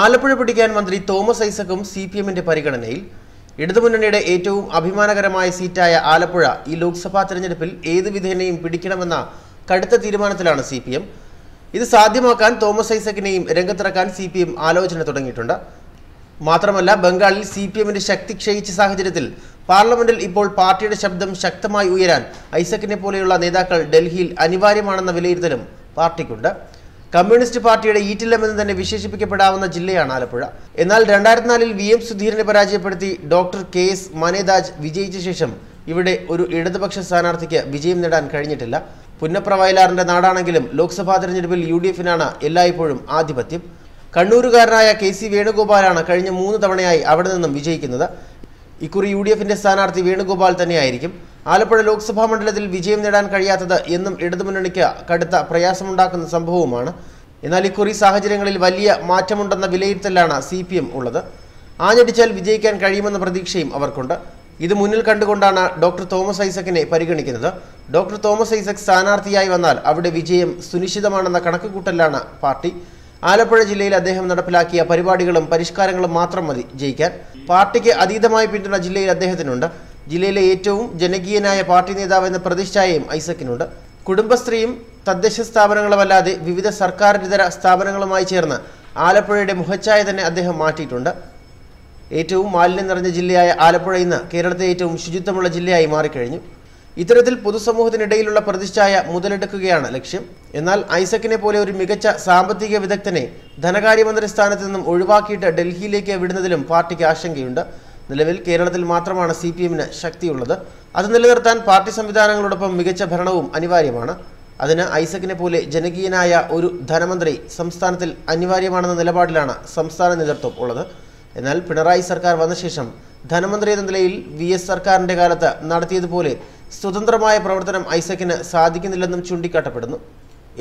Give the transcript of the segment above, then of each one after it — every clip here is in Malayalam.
ആലപ്പുഴ പിടിക്കാൻ മന്ത്രി തോമസ് ഐസക്കും സി പി എമ്മിന്റെ പരിഗണനയിൽ. ഇടതുമുന്നണിയുടെ ഏറ്റവും അഭിമാനകരമായ സീറ്റായ ആലപ്പുഴ ഈ ലോക്സഭാ തെരഞ്ഞെടുപ്പിൽ ഏത് വിധേനയും പിടിക്കണമെന്ന കടുത്ത തീരുമാനത്തിലാണ് സി പി എം. ഇത് സാധ്യമാക്കാൻ തോമസ് ഐസക്കിനെയും രംഗത്തിറക്കാൻ സി പി എം ആലോചന തുടങ്ങിയിട്ടുണ്ട്. മാത്രമല്ല ബംഗാളിൽ സി പി എമ്മിന്റെ ശക്തി ക്ഷയിച്ച സാഹചര്യത്തിൽ പാർലമെന്റിൽ ഇപ്പോൾ പാർട്ടിയുടെ ശബ്ദം ശക്തമായി ഉയരാൻ ഐസക്കിനെ പോലെയുള്ള നേതാക്കൾ ഡൽഹിയിൽ അനിവാര്യമാണെന്ന വിലയിരുത്തലും പാർട്ടിക്കുണ്ട്. കമ്മ്യൂണിസ്റ്റ് പാർട്ടിയുടെ ഈറ്റില്ലമെന്ന് തന്നെ വിശേഷിപ്പിക്കപ്പെടാവുന്ന ജില്ലയാണ് ആലപ്പുഴ. എന്നാൽ രണ്ടായിരത്തി നാലിൽ വി എം സുധീരനെ പരാജയപ്പെടുത്തി ഡോക്ടർ കെ എസ് മനേതാജ് വിജയിച്ച ശേഷം ഇവിടെ ഒരു ഇടതുപക്ഷ സ്ഥാനാർത്ഥിക്ക് വിജയം നേടാൻ കഴിഞ്ഞിട്ടില്ല. പുന്നപ്ര വയലാറിന്റെ നാടാണെങ്കിലും ലോക്സഭാ തെരഞ്ഞെടുപ്പിൽ യു ഡി എഫിനാണ് എല്ലായ്പ്പോഴും ആധിപത്യം. കണ്ണൂരുകാരനായ കെ സി വേണുഗോപാലാണ് കഴിഞ്ഞ മൂന്ന് തവണയായി അവിടെ നിന്നും വിജയിക്കുന്നത്. ഇക്കുറി യു ഡി എഫിന്റെ സ്ഥാനാർത്ഥി വേണുഗോപാൽ തന്നെയായിരിക്കും. ആലപ്പുഴ ലോക്സഭാ മണ്ഡലത്തിൽ വിജയം നേടാൻ കഴിയാത്തത് എന്നും ഇടതുമുന്നണിക്ക് കടുത്ത പ്രയാസമുണ്ടാക്കുന്ന സംഭവവുമാണ്. എന്നാൽ ഇക്കുറി സാഹചര്യങ്ങളിൽ വലിയ മാറ്റമുണ്ടെന്ന വിലയിരുത്തലാണ് സി പി എം ഉള്ളത്. ആഞ്ഞടിച്ചാൽ വിജയിക്കാൻ കഴിയുമെന്ന പ്രതീക്ഷയും അവർക്കുണ്ട്. ഇത് മുന്നിൽ കണ്ടുകൊണ്ടാണ് ഡോക്ടർ തോമസ് ഐസക്കിനെ പരിഗണിക്കുന്നത്. ഡോക്ടർ തോമസ് ഐസക് സ്ഥാനാർത്ഥിയായി വന്നാൽ അവിടെ വിജയം സുനിശ്ചിതമാണെന്ന കണക്കുകൂട്ടലാണ് പാർട്ടി. ആലപ്പുഴ ജില്ലയിൽ അദ്ദേഹം നടപ്പിലാക്കിയ പരിപാടികളും പരിഷ്കാരങ്ങളും മാത്രം മതി ജയിക്കാൻ. പാർട്ടിക്ക് അതീതമായ പിന്തുണ ജില്ലയിൽ അദ്ദേഹത്തിനുണ്ട്. ജില്ലയിലെ ഏറ്റവും ജനകീയനായ പാർട്ടി നേതാവ് എന്ന പ്രതിഷ്ഠയും ഐസക്കിനുണ്ട്. കുടുംബശ്രീയും തദ്ദേശ സ്ഥാപനങ്ങളുമല്ലാതെ വിവിധ സർക്കാരിതര സ്ഥാപനങ്ങളുമായി ചേർന്ന് ആലപ്പുഴയുടെ മുഖച്ഛായ തന്നെ അദ്ദേഹം മാറ്റിയിട്ടുണ്ട്. ഏറ്റവും മാലിന്യം നിറഞ്ഞ ജില്ലയായ ആലപ്പുഴ ഇന്ന് കേരളത്തിലെ ഏറ്റവും ശുചിത്വമുള്ള ജില്ലയായി മാറിക്കഴിഞ്ഞു. ഇത്തരത്തിൽ പൊതുസമൂഹത്തിനിടയിലുള്ള പ്രതിഷ്ഠായ മുതലെടുക്കുകയാണ് ലക്ഷ്യം. എന്നാൽ ഐസക്കിനെ പോലെ ഒരു മികച്ച സാമ്പത്തിക വിദഗ്ധനെ ധനകാര്യമന്ത്രി സ്ഥാനത്ത് നിന്നും ഒഴിവാക്കിയിട്ട് ഡൽഹിയിലേക്ക് വിടുന്നതിലും പാർട്ടിക്ക് ആശങ്കയുണ്ട്. നിലവിൽ കേരളത്തിൽ മാത്രമാണ് സി പി എമ്മിന് ശക്തിയുള്ളത്. അത് നിലനിർത്താൻ പാർട്ടി സംവിധാനങ്ങളോടൊപ്പം മികച്ച ഭരണവും അനിവാര്യമാണ്. അതിന് ഐസക്കിനെ പോലെ ജനകീയനായ ഒരു ധനമന്ത്രി സംസ്ഥാനത്തിൽ അനിവാര്യമാണെന്ന നിലപാടിലാണ് സംസ്ഥാന നേതൃത്വം ഉള്ളത്. എന്നാൽ പിണറായി സർക്കാർ വന്ന ശേഷം ധനമന്ത്രി എന്ന നിലയിൽ വി എസ് സർക്കാരിന്റെ കാലത്ത് നടത്തിയതുപോലെ സ്വതന്ത്രമായ പ്രവർത്തനം ഐസക്കിന് സാധിക്കുന്നില്ലെന്നും ചൂണ്ടിക്കാട്ടപ്പെടുന്നു.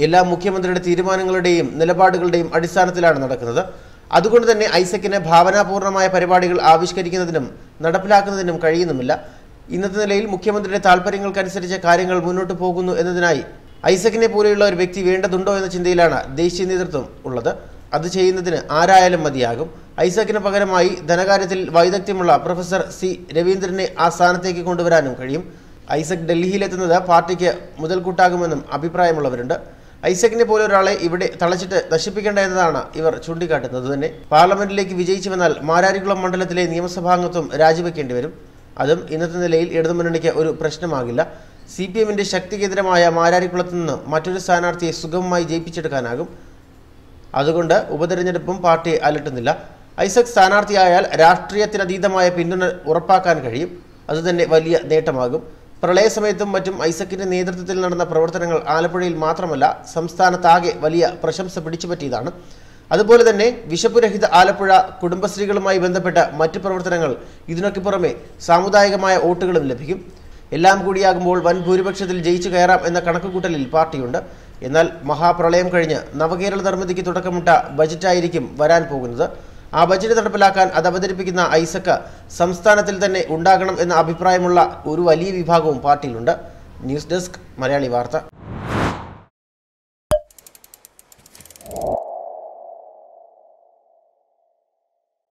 എല്ലാ മുഖ്യമന്ത്രിയുടെ തീരുമാനങ്ങളുടെയും നിലപാടുകളുടെയും അടിസ്ഥാനത്തിലാണ് നടക്കുന്നത്. അതുകൊണ്ട് തന്നെ ഐസക്കിന് ഭാവനാപൂർണമായ പരിപാടികൾ ആവിഷ്കരിക്കുന്നതിനും നടപ്പിലാക്കുന്നതിനും കഴിയുന്നുമില്ല. ഇന്നത്തെ നിലയിൽ മുഖ്യമന്ത്രിയുടെ താല്പര്യങ്ങൾക്കനുസരിച്ച് കാര്യങ്ങൾ മുന്നോട്ട് പോകുന്നു എന്നതിനായി ഐസക്കിനെ പോലെയുള്ള ഒരു വ്യക്തി വേണ്ടതുണ്ടോ എന്ന ചിന്തയിലാണ് ദേശീയ നേതൃത്വം ഉള്ളത്. അത് ചെയ്യുന്നതിന് ആരായാലും മതിയാകും. ഐസക്കിന് പകരമായി ധനകാര്യത്തിൽ വൈദഗ്ധ്യമുള്ള പ്രൊഫസർ സി രവീന്ദ്രനെ ആ സ്ഥാനത്തേക്ക് കൊണ്ടുവരാനും കഴിയും. ഐസക് ഡൽഹിയിലെത്തുന്നത് പാർട്ടിക്ക് മുതൽക്കൂട്ടാകുമെന്നും അഭിപ്രായമുള്ളവരുണ്ട്. ഐസക്കിനെ പോലെ ഒരാളെ ഇവിടെ തളച്ചിട്ട് നശിപ്പിക്കേണ്ട എന്നതാണ് ഇവർ ചൂണ്ടിക്കാട്ടുന്നത്. തന്നെ പാർലമെന്റിലേക്ക് വിജയിച്ചു വന്നാൽ മാരാരിക്കുളം മണ്ഡലത്തിലെ നിയമസഭാംഗത്വം രാജിവെക്കേണ്ടി വരും. അതും ഇന്നത്തെ നിലയിൽ ഇടതുമുന്നണിക്ക് ഒരു പ്രശ്നമാകില്ല. സി പി എമ്മിന്റെ ശക്തികേന്ദ്രമായ മാരാരിക്കുളത്ത് നിന്ന് മറ്റൊരു സ്ഥാനാർത്ഥിയെ സുഗമമായി ജയിപ്പിച്ചെടുക്കാനാകും. അതുകൊണ്ട് ഉപതെരഞ്ഞെടുപ്പും പാർട്ടിയെ അലട്ടുന്നില്ല. ഐസക് സ്ഥാനാർത്ഥിയായാൽ രാഷ്ട്രീയത്തിനതീതമായ പിന്തുണ ഉറപ്പാക്കാൻ കഴിയും. അതുതന്നെ വലിയ നേട്ടമാകും. പ്രളയസമയത്തും മറ്റും ഐസക്കിന്റെ നേതൃത്വത്തിൽ നടന്ന പ്രവർത്തനങ്ങൾ ആലപ്പുഴയിൽ മാത്രമല്ല സംസ്ഥാനത്താകെ വലിയ പ്രശംസ പിടിച്ചുപറ്റിയതാണ്. അതുപോലെ തന്നെ വിശപ്പുരഹിത ആലപ്പുഴ കുടുംബശ്രീകളുമായി ബന്ധപ്പെട്ട മറ്റു പ്രവർത്തനങ്ങൾ ഇതിനൊക്കെ പുറമെ സാമുദായികമായ വോട്ടുകളും ലഭിക്കും. എല്ലാം കൂടിയാകുമ്പോൾ വൻ ഭൂരിപക്ഷത്തിൽ ജയിച്ചു കയറാം എന്ന കണക്കുകൂട്ടലിൽ പാർട്ടിയുണ്ട്. എന്നാൽ മഹാപ്രളയം കഴിഞ്ഞ് നവകേരള നിർമ്മിതിക്ക് തുടക്കമിട്ട ബജറ്റായിരിക്കും വരാൻ പോകുന്നത്. ആ ബജറ്റ് നടപ്പിലാക്കാൻ അത് അവതരിപ്പിക്കുന്ന ഐസക്ക് സംസ്ഥാനത്തിൽ തന്നെ ഉണ്ടാകണം എന്ന അഭിപ്രായമുള്ള ഒരു വലിയ വിഭാഗവും പാർട്ടിയിലുണ്ട്. ന്യൂസ് ഡെസ്ക് മലയാളി വാർത്ത.